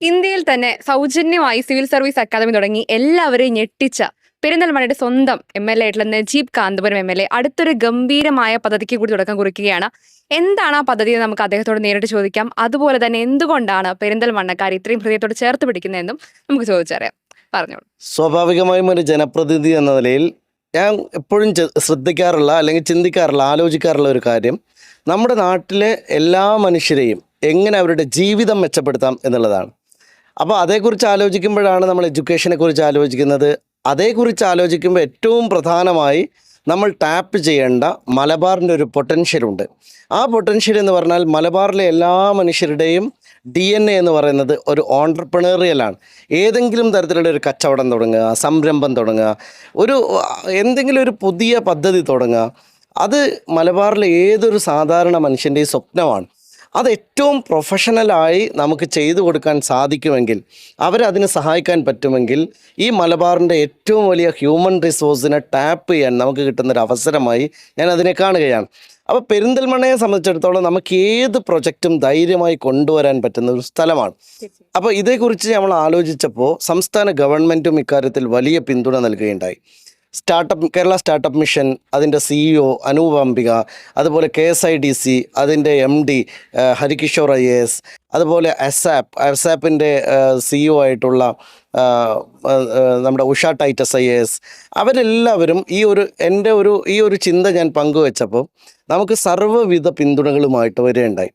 ഇന്ത്യയിൽ തന്നെ സൗജന്യമായി സിവിൽ സർവീസ് അക്കാദമി തുടങ്ങി. എല്ലാവരെയും ഞെട്ടിച്ച പെരിന്തൽമണ്ണയുടെ സ്വന്തം എം എൽ എ ആയിട്ടുള്ള Najeeb Kanthapuram M L A അടുത്തൊരു ഗംഭീരമായ പദ്ധതിക്ക് കൂടി തുടക്കം കുറിക്കുകയാണ്. എന്താണ് ആ പദ്ധതി എന്ന് നമുക്ക് അദ്ദേഹത്തോട് നേരിട്ട് ചോദിക്കാം. അതുപോലെ തന്നെ എന്തുകൊണ്ടാണ് പെരിന്തൽമണ്ണക്കാർ ഇത്രയും ഹൃദയത്തോട് ചേർത്ത് പിടിക്കുന്നതെന്നും നമുക്ക് ചോദിച്ചറിയാം. പറഞ്ഞോളൂ. സ്വാഭാവികമായും ഒരു ജനപ്രതിനിധി എന്ന നിലയിൽ ഞാൻ എപ്പോഴും ശ്രദ്ധിക്കാറുള്ള അല്ലെങ്കിൽ ചിന്തിക്കാറുള്ള ആലോചിക്കാറുള്ള ഒരു കാര്യം. നമ്മുടെ നാട്ടിലെ എല്ലാ മനുഷ്യരെയും എങ്ങനെ അവരുടെ ജീവിതം മെച്ചപ്പെടുത്താം എന്നുള്ളതാണ്. അപ്പോൾ അതേക്കുറിച്ച് ആലോചിക്കുമ്പോഴാണ് നമ്മൾ എഡ്യൂക്കേഷനെ കുറിച്ച് ആലോചിക്കുന്നത്. അതേക്കുറിച്ച് ആലോചിക്കുമ്പോൾ ഏറ്റവും പ്രധാനമായി നമ്മൾ ടാപ്പ് ചെയ്യേണ്ട മലബാറിന്റെ ഒരു പൊട്ടൻഷ്യലുണ്ട് ആ പൊട്ടൻഷ്യൽ എന്ന് പറഞ്ഞാൽ മലബാറിലെ എല്ലാ മനുഷ്യരുടെയും ഡി എൻ എ എന്ന് പറയുന്നത് ഒരു ഓണ്ടർപ്രണേറിയലാണ് ഏതെങ്കിലും തരത്തിലുള്ള ഒരു കച്ചവടം തുടങ്ങുക സംരംഭം തുടങ്ങുക ഒരു എന്തെങ്കിലും ഒരു പുതിയ പദ്ധതി തുടങ്ങുക അത് മലബാറിലെ ഏതൊരു സാധാരണ മനുഷ്യന്റെയും സ്വപ്നമാണ്. അത് ഏറ്റവും പ്രൊഫഷണലായി നമുക്ക് ചെയ്തു കൊടുക്കാൻ സാധിക്കുമെങ്കിൽ അവരതിന് സഹായിക്കാൻ പറ്റുമെങ്കിൽ ഈ മലബാറിന്റെ ഏറ്റവും വലിയ ഹ്യൂമൻ റിസോഴ്സിനെ ടാപ്പ് ചെയ്യാൻ നമുക്ക് കിട്ടുന്നൊരു അവസരമായി ഞാൻ അതിനെ കാണുകയാണ്. അപ്പോൾ പെരിന്തൽമണ്ണയെ സംബന്ധിച്ചിടത്തോളം നമുക്ക് ഏത് പ്രൊജക്റ്റും ധൈര്യമായി കൊണ്ടുവരാൻ പറ്റുന്ന ഒരു സ്ഥലമാണ്. അപ്പോൾ ഇതേക്കുറിച്ച് നമ്മൾ ആലോചിച്ചപ്പോൾ സംസ്ഥാന ഗവൺമെന്റും ഇക്കാര്യത്തിൽ വലിയ പിന്തുണ നൽകുകയുണ്ടായി. സ്റ്റാർട്ടപ്പ് കേരള സ്റ്റാർട്ടപ്പ് മിഷൻ അതിന്റെ സിഇഒ അനൂപ് അംബിക അതുപോലെ K S I D C അതിന്റെ M D Harikishore I A S അതുപോലെ അസാപ്പ് അസാപ്പിന്റെ സിഇഒ ആയിട്ടുള്ള ആ, ആ, ആ, നമ്മുടെ Usha Titus I A S അവരെല്ലാവരും ഈ ഒരു എന്റെ ഒരു ഈ ഒരു ചിന്ത ഞാൻ പങ്കുവെച്ചപ്പോൾ നമുക്ക് സർവവിധ പിന്തുണകളുമായിട്ട് വരികയുണ്ടായി.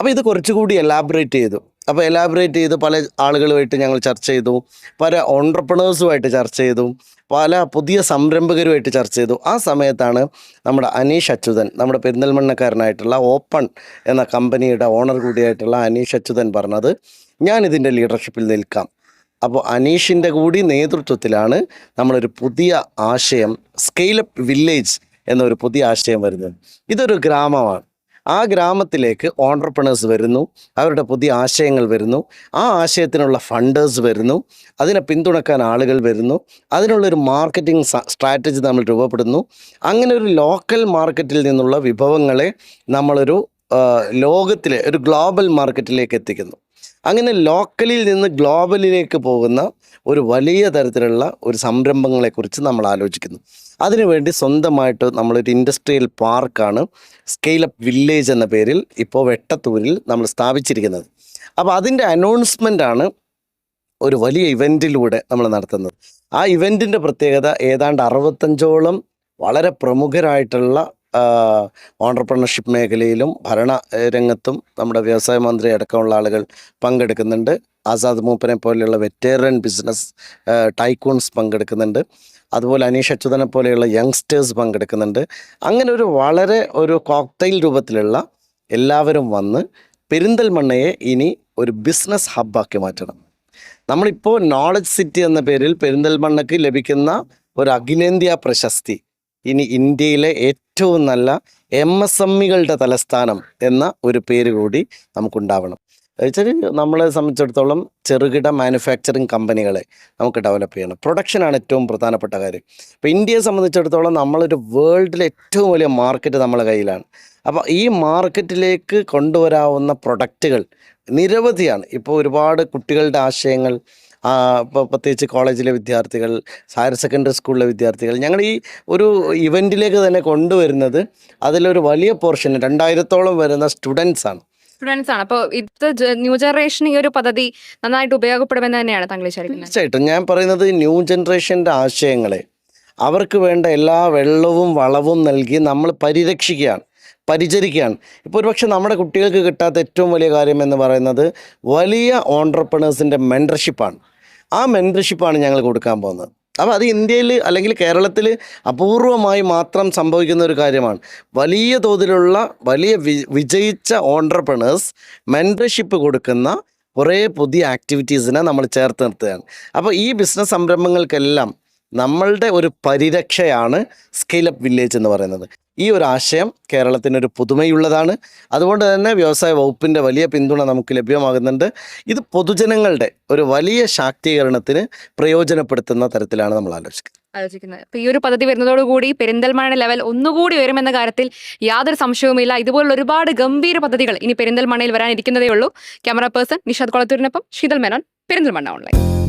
അപ്പോൾ ഇത് കുറച്ചുകൂടി എലാബറേറ്റ് ചെയ്തു. അപ്പോൾ എലാബറേറ്റ് ചെയ്ത് പല ആളുകളുമായിട്ട് ഞങ്ങൾ ചർച്ച ചെയ്തു. പല ഓൺട്രപ്രണേഴ്സുമായിട്ട് ചർച്ച ചെയ്തു. പല പുതിയ സംരംഭകരുമായിട്ട് ചർച്ച ചെയ്തു. ആ സമയത്താണ് നമ്മുടെ അനീഷ് അച്യുതൻ നമ്മുടെ പെരിന്തൽമണ്ണക്കാരനായിട്ടുള്ള ഓപ്പൺ എന്ന കമ്പനിയുടെ ഓണർ കൂടിയായിട്ടുള്ള അനീഷ് അച്യുതൻ പറഞ്ഞത് ഞാൻ ഇതിന്റെ ലീഡർഷിപ്പിൽ നിൽക്കാം. അപ്പോൾ അനീഷിന്റെ കൂടി നേതൃത്വത്തിലാണ് നമ്മളൊരു പുതിയ ആശയം സ്കെയിലപ്പ് വില്ലേജ് എന്നൊരു പുതിയ ആശയം വരുന്നത്. ഇതൊരു ഗ്രാമമാണ്. ആ ഗ്രാമത്തിലേക്ക് ഓണ്ടർപ്രണേഴ്സ് വരുന്നു. അവരുടെ പുതിയ ആശയങ്ങൾ വരുന്നു. ആ ആശയത്തിനുള്ള ഫണ്ടേഴ്സ് വരുന്നു. അതിനെ പിന്തുണക്കാൻ ആളുകൾ വരുന്നു. അതിനുള്ളൊരു മാർക്കറ്റിംഗ് സ്ട്രാറ്റജി നമ്മൾ രൂപപ്പെടുന്നു. അങ്ങനെ ഒരു ലോക്കൽ മാർക്കറ്റിൽ നിന്നുള്ള വിഭവങ്ങളെ നമ്മളൊരു ലോകത്തിലെ ഒരു ഗ്ലോബൽ മാർക്കറ്റിലേക്ക് എത്തിക്കുന്നു. അങ്ങനെ ലോക്കലിൽ നിന്ന് ഗ്ലോബലിലേക്ക് പോകുന്ന ഒരു വലിയ തരത്തിലുള്ള ഒരു സംരംഭങ്ങളെക്കുറിച്ച് നമ്മൾ ആലോചിക്കുന്നു. അതിനുവേണ്ടി സ്വന്തമായിട്ട് നമ്മളൊരു ഇൻഡസ്ട്രിയൽ പാർക്കാണ് സ്കെയിലപ്പ് വില്ലേജ് എന്ന പേരിൽ ഇപ്പോൾ വെട്ടത്തൂരിൽ നമ്മൾ സ്ഥാപിച്ചിരിക്കുന്നത്. അപ്പോൾ അതിന്റെ അനൗൺസ്മെന്റ് ആണ് ഒരു വലിയ ഇവന്റിലൂടെ നമ്മൾ നടത്തുന്നത്. ആ ഇവന്റിന്റെ പ്രത്യേകത ഏതാണ്ട് അറുപത്തഞ്ചോളം വളരെ പ്രമുഖരായിട്ടുള്ള ഓണ്ടർപ്രണർഷിപ്പ് മേഖലയിലും ഭരണ രംഗത്തും നമ്മുടെ വ്യവസായ മന്ത്രി അടക്കമുള്ള ആളുകൾ പങ്കെടുക്കുന്നുണ്ട്. ആസാദ് മൂപ്പനെ പോലെയുള്ള വെറ്റേറിയൻ ബിസിനസ് ടൈക്കൂൺസ് പങ്കെടുക്കുന്നുണ്ട്. അതുപോലെ അനീഷ് അച്യുതനെ പോലെയുള്ള യങ്സ്റ്റേഴ്സ് പങ്കെടുക്കുന്നുണ്ട്. അങ്ങനെ ഒരു വളരെ ഒരു കോക്ടൈൽ രൂപത്തിലുള്ള എല്ലാവരും വന്ന് പെരിന്തൽമണ്ണയെ ഇനി ഒരു ബിസിനസ് ഹബ്ബാക്കി മാറ്റണം. നമ്മളിപ്പോൾ നോളജ് സിറ്റി എന്ന പേരിൽ പെരിന്തൽമണ്ണയ്ക്ക് ലഭിക്കുന്ന ഒരു അഖിലേന്ത്യാ പ്രശസ്തി ഇനി ഇന്ത്യയിലെ ഏറ്റവും നല്ല എം എസ് എം ഇകളുടെ തലസ്ഥാനം എന്ന ഒരു പേര് കൂടി നമുക്കുണ്ടാവണം. വെച്ചാൽ നമ്മളെ സംബന്ധിച്ചിടത്തോളം ചെറുകിട മാനുഫാക്ചറിങ് കമ്പനികളെ നമുക്ക് ഡെവലപ്പ് ചെയ്യണം. പ്രൊഡക്ഷനാണ് ഏറ്റവും പ്രധാനപ്പെട്ട കാര്യം. ഇപ്പോൾ ഇന്ത്യയെ സംബന്ധിച്ചിടത്തോളം നമ്മളൊരു വേൾഡിലെ ഏറ്റവും വലിയ മാർക്കറ്റ് നമ്മളെ കയ്യിലാണ്. അപ്പോൾ ഈ മാർക്കറ്റിലേക്ക് കൊണ്ടുവരാവുന്ന പ്രൊഡക്റ്റുകൾ നിരവധിയാണ്. ഇപ്പോൾ ഒരുപാട് കുട്ടികളുടെ ആശയങ്ങൾ ഇപ്പോൾ പ്രത്യേകിച്ച് കോളേജിലെ വിദ്യാർത്ഥികൾ ഹയർ സെക്കൻഡറി സ്കൂളിലെ വിദ്യാർത്ഥികൾ ഞങ്ങൾ ഈ ഒരു ഇവന്റിലേക്ക് തന്നെ കൊണ്ടുവരുന്നത് അതിലൊരു വലിയ പോർഷൻ രണ്ടായിരത്തോളം വരുന്ന സ്റ്റുഡൻസാണ് സ്റ്റുഡൻസ് ആണ്. അപ്പോൾ ഇത് ന്യൂ ജനറേഷൻ ഈ ഒരു പദ്ധതി നന്നായിട്ട് ഉപയോഗപ്പെടുമെന്ന് തന്നെയാണ് താങ്കൾ വിചാരിക്കുന്നത്. തീർച്ചയായിട്ടും. ഞാൻ പറയുന്നത് ന്യൂ ജനറേഷന്റെ ആശയങ്ങളെ. അവർക്ക് വേണ്ട എല്ലാ വെള്ളവും വളവും നൽകി നമ്മൾ പരിരക്ഷിക്കുകയാണ് പരിചരിക്കുകയാണ്. ഇപ്പോൾ ഒരുപക്ഷെ നമ്മുടെ കുട്ടികൾക്ക് കിട്ടാത്ത ഏറ്റവും വലിയ കാര്യം എന്ന് പറയുന്നത് വലിയ ഓൺട്രപ്രണേഴ്സിന്റെ മെന്റർഷിപ്പാണ് ആ മെന്റർഷിപ്പാണ് ഞങ്ങൾ കൊടുക്കാൻ പോകുന്നത്. അപ്പോൾ അത് ഇന്ത്യയിൽ അല്ലെങ്കിൽ കേരളത്തിൽ അപൂർവമായി മാത്രം സംഭവിക്കുന്ന ഒരു കാര്യമാണ്. വലിയ തോതിലുള്ള വലിയ വിജയിച്ച ഓണ്ടർപ്രണേഴ്സ് മെന്റർഷിപ്പ് കൊടുക്കുന്ന കുറേ പുതിയ ആക്ടിവിറ്റീസിനെ നമ്മൾ ചേർത്ത് നിർത്തുകയാണ്. അപ്പോൾ ഈ ബിസിനസ് സംരംഭങ്ങൾക്കെല്ലാം നമ്മളുടെ ഒരു പരിരക്ഷയാണ് സ്കെയിലപ്പ് വില്ലേജ് എന്ന് പറയുന്നത്. ഈ ഒരു ആശയം കേരളത്തിനൊരു പുതുമയുള്ളതാണ്. അതുകൊണ്ട് തന്നെ വ്യവസായ വകുപ്പിന്റെ വലിയ പിന്തുണ നമുക്ക് ലഭ്യമാകുന്നുണ്ട്. ഇത് പൊതുജനങ്ങളുടെ ഒരു വലിയ ശാക്തീകരണത്തിന് പ്രയോജനപ്പെടുത്തുന്ന തരത്തിലാണ് നമ്മൾ ആലോചിക്കുന്നത്. ആലോചിക്കുന്നത്. അപ്പോൾ ഈ ഒരു പദ്ധതി വരുന്നതോടുകൂടി പെരിന്തൽമണ്ണ ലെവൽ ഒന്നുകൂടി വരുമെന്ന കാര്യത്തിൽ യാതൊരു സംശയവുമില്ല. ഇതുപോലുള്ള ഒരുപാട് ഗംഭീര പദ്ധതികൾ ഇനി പെരിന്തൽമണ്ണയിൽ വരാനിരിക്കുന്നതേ ഉള്ളൂ ക്യാമറ പേഴ്സൺ നിഷാദ് കൊളത്തൂരിനൊപ്പം ശീതൽ മേനോൻ പെരിന്തൽമണ്ണ ഓൺലൈൻ